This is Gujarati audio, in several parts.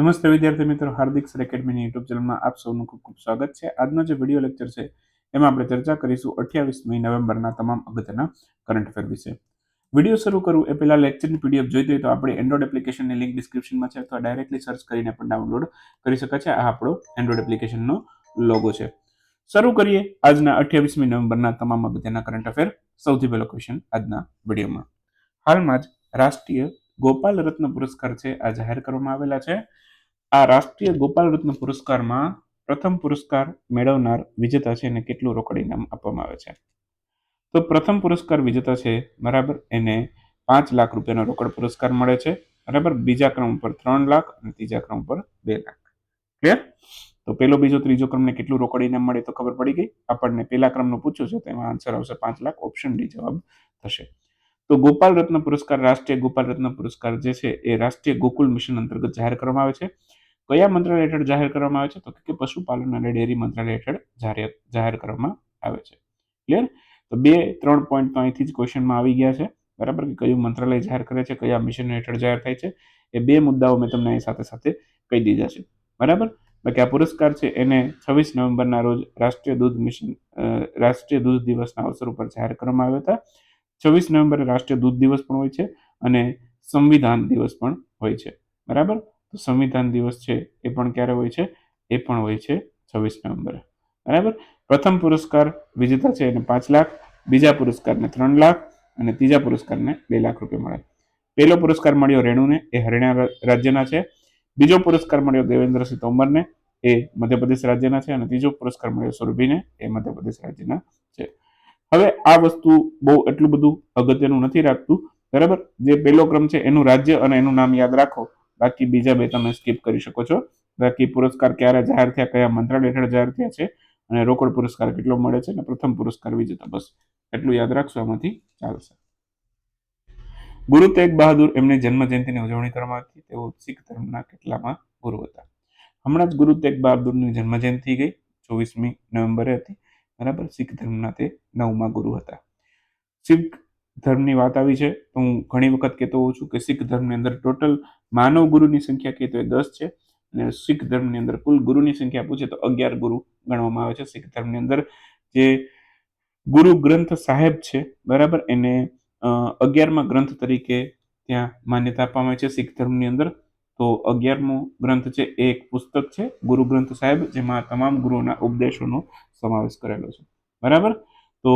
નમસ્તે વિદ્યાર્થી મિત્રો, હાર્દિક સર એકેડમીની યુટ્યુબ ચેનલમાં આપ સૌનું ખૂબ ખૂબ સ્વાગત છે. આજનો જે વીડિયો લેક્ચર છે, એમાં આપણે ચર્ચા કરીશું અઠ્યાવીસમી નવેમ્બરના તમામ અગત્યના કરંટ અફેર વિશે. વીડિયો શરૂ કરું એ પહેલાં લેક્ચરની પીડીએફ જોઈતી હોય તો આપણી એન્ડ્રોઇડ એપ્લિકેશનની લિંક ડિસ્ક્રિપ્શનમાં છે અથવા ડાયરેક્ટલી સર્ચ કરીને પણ ડાઉનલોડ કરી શકાય છે. આ આપણો એન્ડ્રોઇડ એપ્લિકેશનનો લોગો છે. શરૂ કરીએ આજના અઠ્યાવીસમી નવેમ્બરના તમામ અગત્યના કરંટ અફેર સૌથી પહેલો ક્વેશ્ચન આજના વિડીયોમાં. હાલમાં જ રાષ્ટ્રીય ગોપાલ રત્ન પુરસ્કાર છે, આ જાહેર કરવામાં આવેલા છે. આ રાષ્ટ્રીય ગોપાલ રત્ન પુરસ્કારમાં પ્રથમ પુરસ્કાર મેળવનાર વિજેતા છે એને કેટલું રોકડ ઇનામ આપવામાં આવે છે? તો પ્રથમ પુરસ્કાર વિજેતા છે, બરાબર, એને પાંચ લાખ રૂપિયાનો રોકડ પુરસ્કાર મળે છે, બરાબર, બીજા ક્રમ ઉપર ત્રણ લાખ અને ત્રીજા ક્રમ ઉપર બે લાખ. ક્લિયર તો પેલો, બીજો, ત્રીજો ક્રમને કેટલું રોકડ ઇનામ મળે તો ખબર પડી ગઈ? આપણને પેલા ક્રમનું પૂછ્યું છે તેમાં આન્સર આવશે પાંચ લાખ ઓપ્શન ડી જવાબ થશે. તો ગોપાલ રત્ન પુરસ્કાર, રાષ્ટ્રીય ગોપાલ રત્ન પુરસ્કાર જે છે, એ રાષ્ટ્રીય ગોકુલ મિશન અંતર્ગત જાહેર કરવામાં આવે છે. કયા મંત્રાલય હેઠળ જાહેર કરવામાં આવે છે? તો કે પશુપાલન અને ડેરી મંત્રાલય હેઠળ જાહેર જાહેર કરવામાં આવે છે. ક્લિયર તો બે, ત્રણ પોઈન્ટ તો અહીંથી જ ક્વેશ્ચનમાં આવી ગયા છે. બરાબર? કે કયું મંત્રાલય જાહેર કરે છે? કયા મિશન હેઠળ જાહેર થાય છે? એ બે મુદ્દાઓ મેં તમને અહીં સાથે સાથે કહી દીધા છે. બરાબર? બાકી આ પુરસ્કાર છે એને છવ્વીસ નવેમ્બરના રોજ રાષ્ટ્રીય દૂધ મિશન રાષ્ટ્રીય દૂધ દિવસના અવસર ઉપર જાહેર કરવામાં આવ્યા હતા. છવ્વીસ નવેમ્બરે રાષ્ટ્રીય દૂધ દિવસ પણ હોય છે અને સંવિધાન દિવસ પણ હોય છે. બરાબર? તો સંવિધાન દિવસ છે, એ પણ ક્યારે હોય છે? એ પણ હોય છે છવ્વીસ નવેમ્બરે. બરાબર? પ્રથમ પુરસ્કાર વિજેતા છે એને પાંચ લાખ, બીજા પુરસ્કારને ત્રણ લાખ અને ત્રીજા પુરસ્કારને બે લાખ રૂપિયા મળે. પહેલો પુરસ્કાર મળ્યો રેણુને, એ હરિયાણા રાજ્યના છે. બીજો પુરસ્કાર મળ્યો દેવેન્દ્રસિંહ તોમરને, એ મધ્યપ્રદેશ રાજ્યના છે. અને ત્રીજો પુરસ્કાર મળ્યો સુરભીને, એ મધ્યપ્રદેશ રાજ્યના છે. હવે આ વસ્તુ બહુ એટલું બધું અગત્યનું નથી રાખતું. બરાબર? જે પહેલો ક્રમ છે, એનું રાજ્ય અને એનું નામ યાદ રાખો. બાકી બીજા બે તમે સ્કીપ કરી શકો છો. બાકી પુરસ્કાર ક્યારે જાહેર થયા, કયા મંત્રાલય હેઠળ જાહેર થયા છે અને રોકડ પુરસ્કાર કેટલો મળે છે અને પ્રથમ પુરસ્કાર વિજેતા. બસ એટલું યાદ રાખશો આમાંથી. ચાલશે. ગુરુ તેગ બહાદુર એમની જન્મ જયંતિની ઉજવણી કરવામાં આવી તેઓ શીખ ધર્મના કેટલામાં ગુરુ હતા. હમણાં જ ગુરુ તેગ બહાદુરની જન્મ જયંતિ ગઈ. ચોવીસમી નવેમ્બરે હતી. બરાબર? શીખ ધર્મના તે નવમા ગુરુ હતા. શીખ ધર્મની વાત આવી છે. તો હું ઘણી વખત કહેતો હોઉં છું કે શીખ ધર્મની અંદર ટોટલ માનવ ગુરુની સંખ્યા કહીએ તો એ દસ છે અને શીખ ધર્મની અંદર કુલ ગુરુની સંખ્યા પૂછે તો અગિયાર ગુરુ ગણવામાં આવે છે. શીખ ધર્મની અંદર જે ગુરુ ગ્રંથ સાહેબ છે, બરાબર? એને અગિયારમા ગ્રંથ તરીકે ત્યાં માન્યતા આપવામાં આવે છે શીખ ધર્મની અંદર. તો અગિયારમો ગ્રંથ છે એ એક પુસ્તક છે ગુરુ ગ્રંથ સાહેબ, જેમાં તમામ ગુરુઓના ઉપદેશોનો સમાવેશ કરેલો છે. બરાબર? તો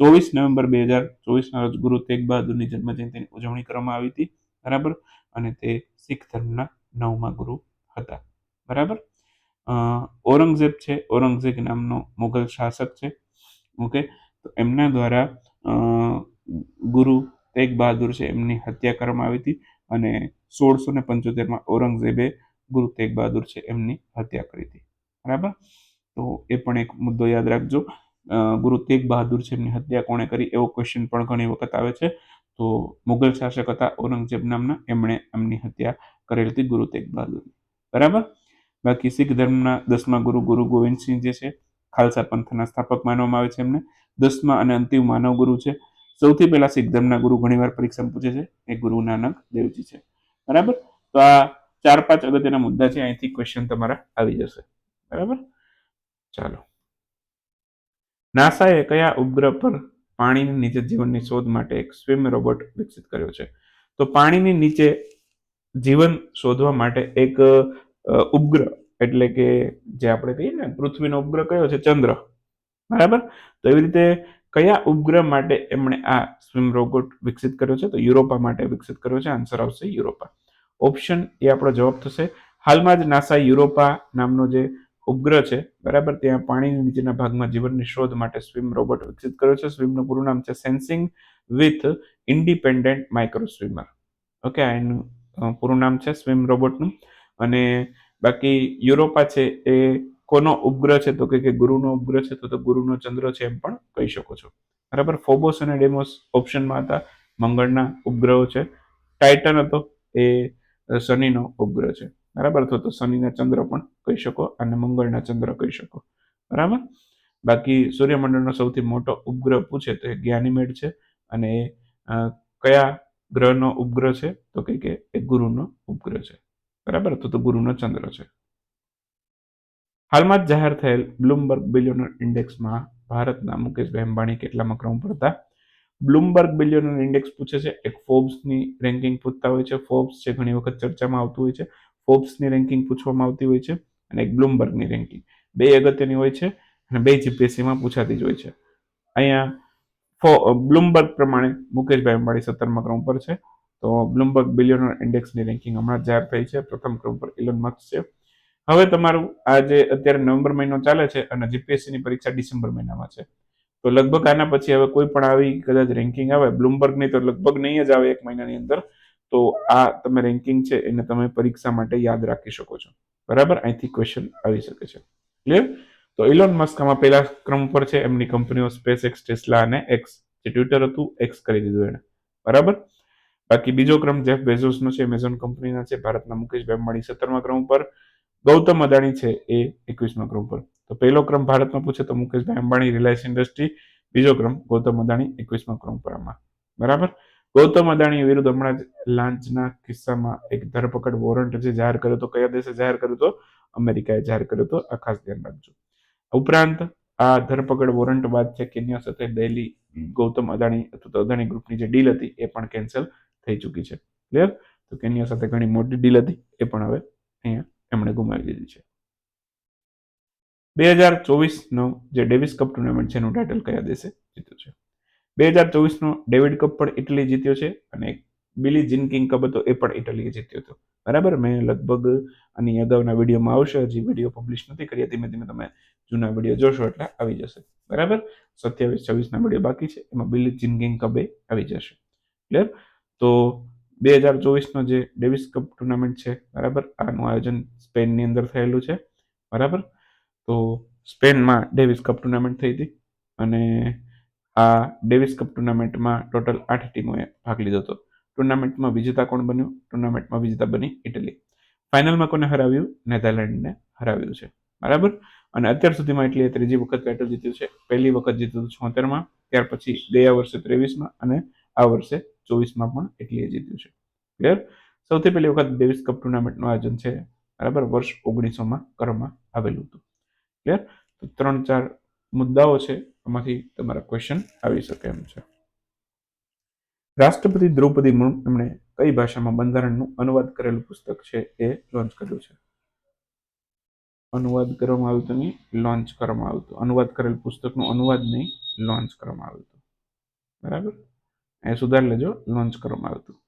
ચોવીસ નવેમ્બર બે હજાર ચોવીસના રોજ ગુરુ તેગ બહાદુરની જન્મજયંતિની ઉજવણી કરવામાં આવી હતી. બરાબર? અને તે શીખ ધર્મના નવમા ગુરુ હતા. બરાબર? ઔરંગઝેબ છે. ઔરંગઝેબ નામનો મુઘલ શાસક છે. ઓકે? તો એમના દ્વારા ગુરુ તેગ બહાદુર છે, એમની હત્યા કરવામાં આવી હતી અને સોળસો ને પંચોતેરમાં ઔરંગઝેબે ગુરુ તેગ બહાદુર છે, એમની હત્યા કરી હતી. બરાબર? તો એ પણ એક મુદ્દો યાદ રાખજો. ગુરુ તેગ બહાદુર છે, એમની હત્યા કોણે કરી એવો ક્વેશ્ચન પણ ઘણી વખત આવે છે. તો મુગલ શાસક હતા ઔરંગઝેબ નામના. એમણે એમની હત્યા કરેલી હતી ગુરુ તેગ બહાદુર બરાબર? બાકી શીખ ધર્મના દસમા ગુરુ ગુરુ ગોવિંદસિંહ જે છે, ખાલસા પંથના સ્થાપક માનવામાં આવે છે એમને. દસમા અને અંતિમ માનવ ગુરુ છે. સૌથી પહેલા શીખ ધર્મના ગુરુ ઘણીવાર પરીક્ષા પૂછે છે. એ ગુરુ નાનક દેવજી છે. બરાબર? તો આ ચાર પાંચ અગત્યના મુદ્દા છે. અહીંથી ક્વેશ્ચન તમારા આવી જશે. બરાબર? ચાલો. નાસાએ કયા ઉપગ્રહ પર પાણીની નીચે જીવનની શોધ માટે એક સ્વિમ રોબોટ વિકસિત કર્યો છે. તો પાણીની નીચે જીવન શોધવા માટે એક ઉપગ્રહ એટલે કે જે આપણે કહીએ ને પૃથ્વીનો ઉપગ્રહ કયો છે? ચંદ્ર. બરાબર? તો એવી રીતે કયા ઉપગ્રહ માટે એમણે આ સ્વિમ રોબોટ વિકસિત કર્યો છે? તો યુરોપા માટે વિકસિત કર્યો છે. આન્સર આવશે યુરોપા. ઓપ્શન એ આપણો જવાબ થશે. હાલમાં જ નાસા યુરોપા નામનો જે ઉપગ્રહ છે, બરાબર? ત્યાં પાણીની નીચેના ભાગમાં જીવનની શોધ માટે સ્વિમ રોબોટ વિકસિત કર્યો છે. સ્વિમનું પૂરું નામ છે sensing with independent micro swimmer okay, આ એનું પૂરું નામ છે સ્વિમ રોબોટનું. અને બાકી યુરોપા છે એ કોનો ઉપગ્રહ છે? તો કે ગુરુનો ઉપગ્રહ છે? તો ગુરુનો ચંદ્ર છે એમ પણ કહી શકો છો. બરાબર? ફોબોસ અને ડેમોસ ઓપ્શનમાં હતા. મંગળના ઉપગ્રહો છે. ટાઇટન હતો એ શનિનો ઉપગ્રહ છે. બરાબર? તો તો શનિના ચંદ્ર પણ કહી શકો અને મંગળના ચંદ્ર કહી શકો. બરાબર? બાકી સૂર્યમંડળનો સૌથી મોટો ઉપગ્રહ પૂછે તો એ જ્ઞાનીમેડ છે અને કયા ગ્રહનો ઉપગ્રહ છે? તો કે એ ગુરુનો ઉપગ્રહ છે. બરાબર? તો તો ગુરુનો ચંદ્ર છે. હાલમાં જ જાહેર થયેલ બ્લુમબર્ગ બિલિયનર ઇન્ડેક્સમાં ભારતના મુકેશભાઈ અંબાણી કેટલામાં ક્રમ પર હતા બ્લુમબર્ગ બિલિયનર ઇન્ડેક્સ પૂછે છે, એક ફોર્બ્સની રેન્કિંગ પૂછતા હોય છે. ફોર્બ્સ છે, ઘણી વખત ચર્ચામાં આવતું હોય છે. ફોર્બ્સની રેન્કિંગ પૂછવામાં આવતી હોય છે અને એક બ્લુમબર્ગની રેન્કિંગ બે અગત્યની હોય છે અને બે જીપીએસસીમાં પૂછાતી જ હોય છે. અહીંયા બ્લૂમબર્ગ પ્રમાણે મુકેશભાઈ અંબાણી સત્તરમા ક્રમ પર છે. તો બ્લુમબર્ગ બિલિયનર ઇન્ડેક્સની રેન્કિંગ હમણાં જાહેર થઈ છે. પ્રથમ ક્રમ પર ઇલોન મસ્ક છે. હવે તમારું આ જે અત્યારે નવેમ્બર મહિનો ચાલે છે અને જીપીએસસીની પરીક્ષા ડિસેમ્બર મહિનામાં છે. તો લગભગ આના પછી હવે કોઈ પણ આવી કદાચ રેન્કિંગ આવે બ્લુમબર્ગની તો લગભગ નહીં જ આવે એક મહિનાની અંદર. તો આ તમે રેન્કિંગ છે એને તમે પરીક્ષા માટે યાદ રાખી શકો છો. બરાબર? અહીંથી ક્વેશ્ચન આવી શકે છે. ક્લિયર તો ઇલોન મસ્ક આમાં પહેલા ક્રમ પર છે. એમની કંપનીઓ સ્પેસ એક્સ ટેસ્લા અને એક્સ જે ટ્વિટર હતું એક્સ કરી દીધું એને બરાબર? બાકી બીજો ક્રમ જેફ બેઝોસનો છે. એમેઝોન કંપનીના છે. ભારતના મુકેશ અંબાણી સત્તરમા ક્રમ પર ગૌતમ અદાણી છે એ એકવીસમા ક્રમ પર તો પહેલો ક્રમ ભારતમાં પૂછે તો મુકેશભાઈ અંબાણી રિલાયન્સ ઇન્ડસ્ટ્રી બીજો ક્રમ ગૌતમ અદાણી એકવીસમા ક્રમ પર આમાં. બરાબર? ગૌતમ અદાણી વિરુદ્ધ હમણાં જ લાંચના કિસ્સામાં એક ધરપકડ વોરંટ જે જાહેર કર્યો તો કયા દેશે જાહેર કર્યો હતો? અમેરિકાએ જાહેર કર્યો તો આ ખાસ ધ્યાન રાખજો. ઉપરાંત આ ધરપકડ વોરંટ બાદ છે કેન્યા સાથે દિલ્હી ગૌતમ અદાણી અથવા તો અદાણી ગ્રુપની જે ડીલ હતી, એ પણ કેન્સલ થઈ ચૂકી છે. ક્લિયર તો કેન્યા સાથે ઘણી મોટી ડીલ હતી, એ પણ હવે અહીંયા એમણે ગુમાવી દીધી છે. બે હજાર ચોવીસનો જે ડેવિસ કપ ટુર્નામેન્ટ છે, એનું ટાઇટલ કયા દેશે જીત્યું છે? બે હજાર ચોવીસનો ડેવિડ કપ પણ ઇટલી જીત્યો છે અને બિલી જિનકિંગ કપ હતો એ પણ ઇટલીએ જીત્યો હતો. બરાબર? મેં લગભગ આની અગાઉના વિડીયોમાં આવશે, હજી વીડિયો પબ્લિશ નથી કર્યા, ધીમે ધીમે તમે જૂના વીડિયો જોશો એટલે આવી જશે. બરાબર? સત્યાવીસ, છવ્વીસના વીડિયો બાકી છે, એમાં બિલી જિનકિંગ કપે આવી જશે. ક્લિયર તો બે હજાર ચોવીસનો જે ડેવિસ કપ ટુર્નામેન્ટ છે, બરાબર? આનું આયોજન સ્પેનની અંદર થયેલું છે. બરાબર? તો સ્પેનમાં ડેવિસ કપ ટુર્નામેન્ટ થઈ હતી અને આ ડેવિસ કપ ટુર્નામેન્ટમાં ટોટલ આઠ ટીમોએ ભાગ લીધો હતો. ટુર્નામેન્ટમાં વિજેતા કોણ બન્યું? ટુર્નામેન્ટમાં વિજેતા બની ઇટલી. ફાઇનલમાં કોને હરાવ્યું? નેધરલેન્ડને હરાવ્યું છે. બરાબર? અને અત્યાર સુધીમાં ઇટલીએ ત્રીજી વખત ટાઇટલ જીત્યું છે. પહેલી વખત જીત્યું હતું છોતેરમાં, ત્યાર પછી ગયા વર્ષે ત્રેવીસમાં અને આ વર્ષે ચોવીસમાં પણ ઇટલીએ જીત્યું છે. ક્લિયર સૌથી પહેલી વખત ડેવિસ કપ ટુર્નામેન્ટનું આયોજન છે. બરાબર? વર્ષ ઓગણીસોમાં કરવામાં આવેલું હતું. ક્લિયર તો ત્રણ ચાર મુદ્દાઓ છે. એમાંથી તમારા ક્વેશ્ચન આવી શકે એમ છે. રાષ્ટ્રપતિ દ્રૌપદી મુર્મુ એમણે કઈ ભાષામાં બંધારણનું અનુવાદ કરેલું પુસ્તક છે એ લોન્ચ કર્યું છે? અનુવાદ કરવામાં આવ્યું હતું નહીં લોન્ચ કરવામાં આવ્યું હતું અનુવાદ કરેલ પુસ્તકનું અનુવાદ નહીં લોન્ચ કરવામાં આવ્યું હતું બરાબર? એ સુધાર લેજો લોન્ચ કરવામાં આવ્યું હતું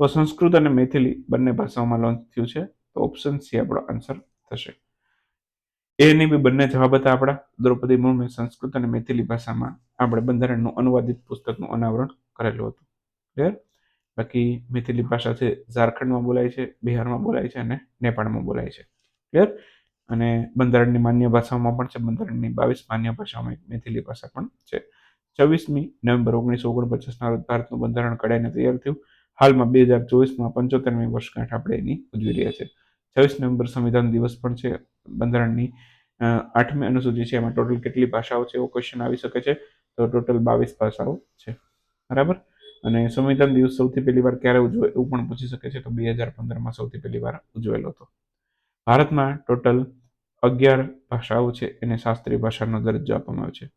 તો સંસ્કૃત અને મેથિલી બંને ભાષાઓમાં લોન્ચ થયું છે. તો ઓપ્શન સી આપણો આન્સર થશે. એની બી બંને જવાબ હતા આપણા. દ્રૌપદી મુર્મુએ સંસ્કૃત અને મૈથિલી ભાષામાં આપણે બંધારણનું અનુવાદિત પુસ્તકનું અનાવરણ કરેલું હતું. ક્લિયર બાકી મૈથિલી ભાષા છે, ઝારખંડમાં બોલાય છે, બિહારમાં બોલાય છે અને નેપાળમાં બોલાય છે. ક્લિયર અને બંધારણની માન્ય ભાષાઓમાં પણ છે, બંધારણની બાવીસ માન્ય ભાષાઓમાં મૈથિલી ભાષા પણ છે. છવ્વીસમી નવેમ્બર ઓગણીસો ઓગણપચાસના રોજ ભારતનું બંધારણ કડાઈને તૈયાર થયું. હાલમાં બે હજાર ચોવીસમાં પંચોતેરમી વર્ષગાંઠ આપણે એની ઉજવી રહ્યા છે. છવ્વીસ નવેમ્બર સંવિધાન દિવસ પણ છે. બંધારણની આઠમી અનુસૂચિ છે. એમાં ટોટલ કેટલી ભાષાઓ છે એવો ક્વેશ્ચન આવી શકે છે. તો ટોટલ બાવીસ ભાષાઓ છે. બરાબર? અને સંવિધાન દિવસ સૌથી પહેલી વાર ક્યારે ઉજવે એવું પણ પૂછી શકે છે. તો બે હજાર પંદરમાં સૌથી પહેલી વાર ઉજવેલો હતો. ભારતમાં ટોટલ અગિયાર ભાષાઓ છે. એને શાસ્ત્રીય ભાષાનો દરજ્જો આપવામાં આવ્યો છે.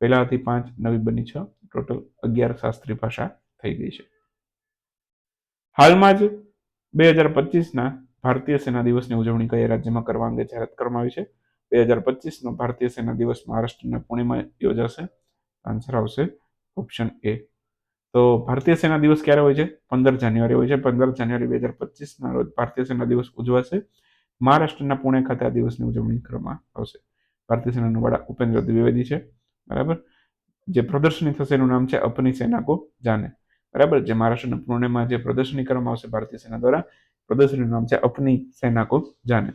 પહેલાથી પાંચ, નવી બની છ. ટોટલ અગિયાર શાસ્ત્રીય ભાષા થઈ ગઈ છે. હાલમાં જ બે હજાર પચીસના ભારતીય સેના દિવસની ઉજવણી કયા રાજ્યમાં કરવા અંગે જાહેરાત કરવામાં આવી છે? બે હજાર પચીસનો ભારતીય સેના દિવસ મહારાષ્ટ્રના પુણેમાં યોજાશે. આન્સર આવશે ઓપ્શન એ તો ભારતીય સેના દિવસ ક્યારે હોય છે? પંદર જાન્યુઆરી હોય છે. પંદર જાન્યુઆરી બે હજાર પચીસના રોજ ભારતીય સેના દિવસ ઉજવાશે. મહારાષ્ટ્રના પુણે ખાતે આ દિવસની ઉજવણી કરવામાં આવશે. ભારતીય સેનાના વડા ઉપેન્દ્ર દ્વિવેદી છે. બરાબર? જે પ્રદર્શની થશે એનું નામ છે અપની સેના કો જાને. બરાબર? જે મહારાષ્ટ્રના પુણેમાં જે પ્રદર્શની કરવામાં આવશે ભારતીય સેના દ્વારા. પ્રદર્શનીનું નામ છે અપની સેના કો જાને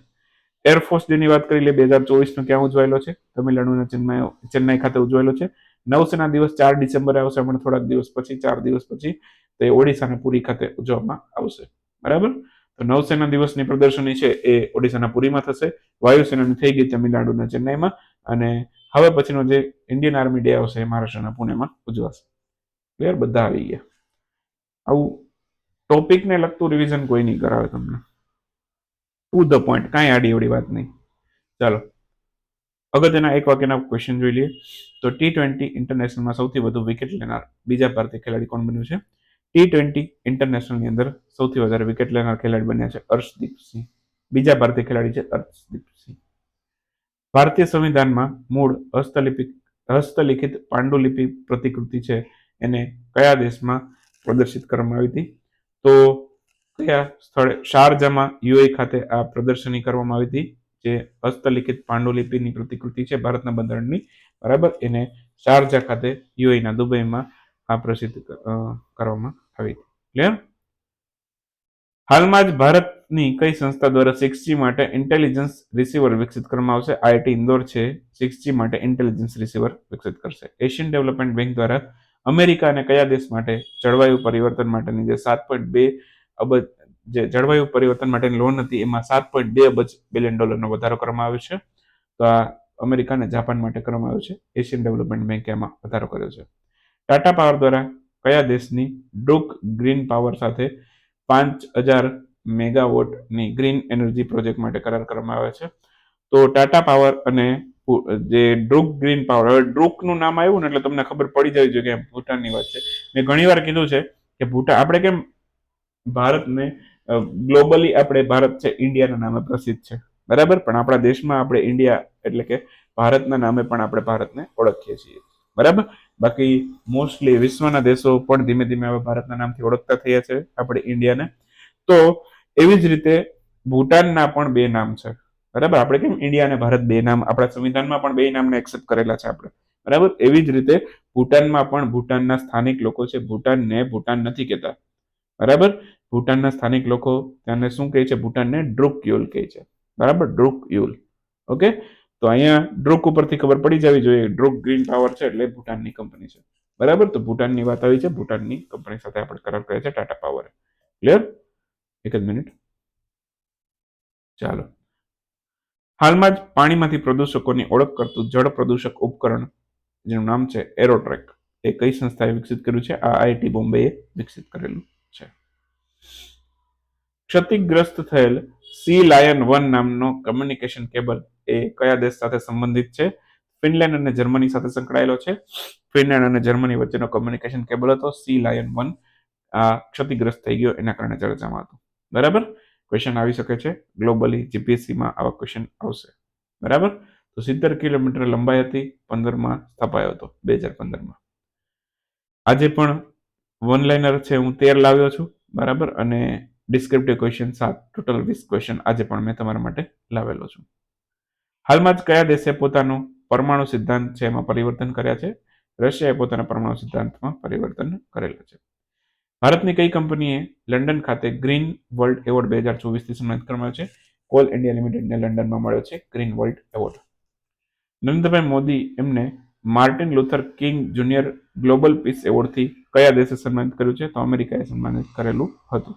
એરફોર્સ ડેની વાત કરી લે, બે હજાર ચોવીસનો ક્યાં ઉજવાયેલો છે? તમિલનાડુના ચેન્નાઈ ચેન્નાઈ ખાતે ઉજવાયેલો છે. નવસેના દિવસ ચાર ડિસેમ્બરે આવશે, હમણાં થોડાક દિવસ પછી, ચાર દિવસ પછી, તે ઓડિશાના પુરી ખાતે ઉજવવામાં આવશે. બરાબર? તો નવસેના દિવસની પ્રદર્શની છે, એ ઓડિશાના પુરીમાં થશે. વાયુસેનાની થઈ ગઈ તમિલનાડુના ચેન્નાઈમાં, અને હવે પછીનો જે ઇન્ડિયન આર્મી ડે આવશે એ મહારાષ્ટ્રના પુણેમાં ઉજવાશે. ક્લિયર? બધા આવી ગયા. આવું ટોપિકને લગતું રિવિઝન કોઈ નહીં કરાવે તમને. ટુ ધ પોઈન્ટ કાંઈ આડી એવડી વાત નહીં. ચાલો, અગત્યના એક વાક્યના ક્વેશ્ચન જોઈ લઈએ. તો ટી ટ્વેન્ટી ઇન્ટરનેશનલમાં સૌથી વધુ વિકેટ લેનાર બીજા ભારતીય ખેલાડી કોણ બન્યું છે? ટી ટ્વેન્ટી ઇન્ટરનેશનલની અંદર સૌથી વધારે વિકેટ લેનાર ખેલાડી બન્યા છે અર્શદીપસિંહ બીજા ભારતીય ખેલાડી છે અર્શદીપસિંહ ભારતીય સંવિધાનમાં મૂળ હસ્તલિપિક, હસ્તલિખિત પાંડુલિપિ પ્રતિકૃતિ છે. એને કયા દેશમાં પ્રદર્શિત કરવામાં આવી હતી? તો કયા સ્થળે શારજામાં યુએ ખાતે આ પ્રદર્શની કરવામાં આવી હતી, જે હસ્તલિખિત પાંડુલિપિની પ્રતિકૃતિ છે ભારતના બંધારણની, બરાબર? એને શારજા ખાતે યુએના દુબઈમાં આ પ્રસિદ્ધ કરવામાં આવી હતી. ક્લિયર હાલમાં જ ભારતની કઈ સંસ્થા દ્વારા સિક્સ માટે ઇન્ટેલિજન્સ રિસીવર વિકસિત કરવામાં આવશે? આઈઆઈટી ઇન્દોર છે. સિક્સ માટે ઇન્ટેલિજન્સ રિસીવર વિકસિત કરશે. એશિયન ડેવલપમેન્ટ બેંક દ્વારા અમેરિકા અને કયા દેશ માટે જળવાયુ પરિવર્તન માટેની જે સાત પોઈન્ટ બે અબજ જે જળવાયુ પરિવર્તન માટેની લોન હતી, એમાં સાત પોઈન્ટ બે અબજ બિલિયન ડોલરનો વધારો કરવામાં આવ્યો છે. તો આ અમેરિકા અને જાપાન માટે કરવામાં આવ્યો છે. એશિયન ડેવલપમેન્ટ બેંકે એમાં વધારો કર્યો છે. ટાટા પાવર દ્વારા કયા દેશની ડુક ગ્રીન પાવર સાથે પાંચ હજાર મેગાવોટની ગ્રીન એનર્જી પ્રોજેક્ટ માટે કરાર કરવામાં આવે છે? તો ટાટા પાવર અને જે ડ્રુક ગ્રીન પાવર હવે ડ્રુકનું નામ આવ્યું ને એટલે તમને ખબર પડી જવી જોઈએ કે ભૂટાનની વાત છે. મેં ઘણી વાર કીધું છે કે ભૂટાન આપણે કેમ ભારતને ગ્લોબલી આપણે ભારત છે, ઇન્ડિયાના નામે પ્રસિદ્ધ છે. બરાબર? પણ આપણા દેશમાં આપણે ઇન્ડિયા એટલે કે ભારતના નામે પણ આપણે ભારતને ઓળખીએ છીએ. બરાબર? બાકી મોસ્ટલી વિશ્વના દેશો પણ ધીમે ધીમે હવે ભારતના નામથી ઓળખતા થયા છે, આપણે ઇન્ડિયાને. તો એવી જ રીતે ભૂટાનના પણ બે નામ છે. બરાબર? આપણે કેમ ઇન્ડિયા અને ભારત બે નામ, આપણા સંવિધાનમાં પણ બે નામને એક્સેપ્ટ કરેલા છે આપણે. બરાબર? એવી જ રીતે ભૂટાનમાં પણ ભૂટાનના સ્થાનિક લોકો છે. ભૂટાનને ભૂટાન નથી કહેતા. બરાબર? ભૂટાનના સ્થાનિક લોકો તેને શું કહે છે? ભૂટાનને ડ્રુક યુલ કહે છે. બરાબર? ડ્રુક યુલ ઓકે? તો અહીંયા ડ્રુક ઉપરથી ખબર પડી જવી જોઈએ. ડ્રુક ગ્રીન પાવર છે એટલે ભૂટાનની કંપની છે. બરાબર? તો ભૂટાનની વાત આવી છે. ભૂટાનની કંપની સાથે આપણે કરાર કરે છે ટાટા પાવર. ક્લિયર? એક જ મિનિટ. ચાલો. હાલમાં જ પાણીમાંથી પ્રદૂષકોની ઓળખ કરતું જળ પ્રદૂષક ઉપકરણ, જેનું નામ છે એરોટ્રેક, એ કઈ સંસ્થાએ વિકસિત કર્યું છે? આ આઈઆઈટી બોમ્બેએ વિકસિત કરેલું છે. ક્ષતિગ્રસ્ત થયેલ સી લાયન વન નામનો કમ્યુનિકેશન કેબલ એ કયા દેશ સાથે સંબંધિત છે? ફિનલેન્ડ અને જર્મની સાથે સંકળાયેલો છે. ફિનલેન્ડ અને જર્મની વચ્ચેનો કમ્યુનિકેશન કેબલ હતો સી લાયન વન. આ ક્ષતિગ્રસ્ત થઈ ગયો, એના કારણે ચર્ચામાં હતું. બરાબર? ક્વેશ્ચન આવી શકે છે. ગ્લોબલી જીપીએસસીમાં આવા ક્વેશ્ચન આવશે. બરાબર? તો સિત્તેર કિલોમીટર લંબાઈ હતી, પંદરમાં સ્થપાયો હતો બે હજાર પંદરમાં. આજે પણ વન લાઇનર છે, હું તેર લાવ્યો છું, બરાબર? અને ડિસ્ક્રિપ્ટિવ ક્વેશ્ચન સાત ટોટલ વીસ ક્વેશ્ચન આજે પણ મેં તમારા માટે લાવેલો છું. હાલમાં જ કયા દેશે પોતાનો પરમાણુ સિદ્ધાંત છે, એમાં પરિવર્તન કર્યા છે? રશિયાએ પોતાના પરમાણુ સિદ્ધાંતમાં પરિવર્તન કરેલા છે. ભારતની કઈ કંપનીએ લંડન ખાતે ગ્રીન વર્લ્ડ એવોર્ડ બે હજાર ચોવીસથી સન્માનિત કરવામાં છે? કોલ ઇન્ડિયા લિમિટેડને લંડનમાં મળ્યો છે green world award. Narendrabhai Modi એમને Martin Luther King junior global peace એવોર્ડથી કયા દેશે સન્માનિત કર્યું છે? તો અમેરિકાએ સન્માનિત કરેલું હતું.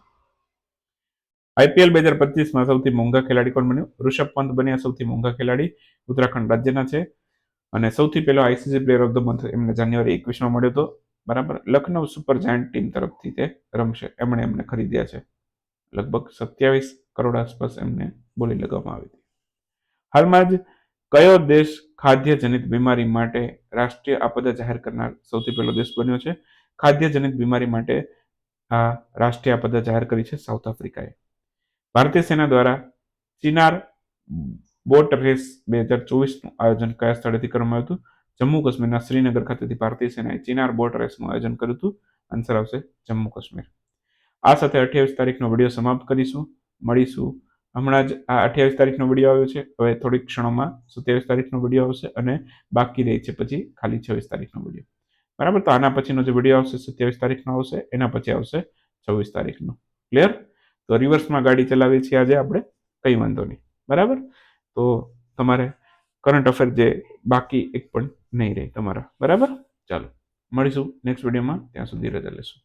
આઈપીએલ બે હજાર પચીસમાં સૌથી મોંઘા ખેલાડી કોણ બન્યું? ઋષભ પંત બન્યા સૌથી મોંઘા ખેલાડી, ઉત્તરાખંડ રાજ્યના છે. અને સૌથી પહેલો ICC player of the month એમને જાન્યુઆરી એકવીસમાં મળ્યો હતો. બરાબર? લખનઉ સુપર જાયન્ટ ટીમ તરફથી તે રમશે. એમણે એમને ખરીદ્યા છે. લગભગ સત્યાવીસ કરોડ આસપાસ એમને બોલી લગાવવામાં આવી હતી. હાલમાં જ કયો દેશ ખાદ્યજનિત બીમારી માટે રાષ્ટ્રીય આપદા જાહેર કરનાર સૌથી પહેલો દેશ બન્યો છે? ખાદ્યજનિત બીમારી માટે આ રાષ્ટ્રીય આપદા જાહેર કરી છે સાઉથ આફ્રિકાએ. ભારતીય સેના દ્વારા ચિનાર બોટ રેસ બે હજાર ચોવીસનું આયોજન કયા સ્થળેથી કરવામાં આવ્યું હતું? જમ્મુ કાશ્મીરના શ્રીનગર ખાતેથી ભારતીય સેનાએ ચિનાર બોટ રેસનું આયોજન કર્યું હતું. આન્સર આવશે જમ્મુ કાશ્મીર. આ સાથે અઠ્યાવીસ તારીખનો વીડિયો સમાપ્ત કરીશું. મળીશું. હમણાં જ આ અઠ્યાવીસ તારીખનો વીડિયો આવ્યો છે. હવે થોડીક ક્ષણોમાં સત્યાવીસ તારીખનો વીડિયો આવશે અને બાકી રહી છે પછી ખાલી છવ્વીસ તારીખનો વીડિયો. બરાબર? તો આના પછીનો જે વીડિયો આવશે સત્યાવીસ તારીખનો આવશે. એના પછી આવશે છવ્વીસ તારીખનો. ક્લિયર? તો રિવર્સમાં ગાડી ચલાવીએ છીએ આજે આપણે. કંઈ વાંધો નહીં. બરાબર? તો તમારે કરંટ અફેર જે બાકી એક પણ નહીં રહે તમારા. બરાબર? ચાલો મળીશું નેક્સ્ટ વિડીયોમાં ત્યાં સુધી રજા લેશું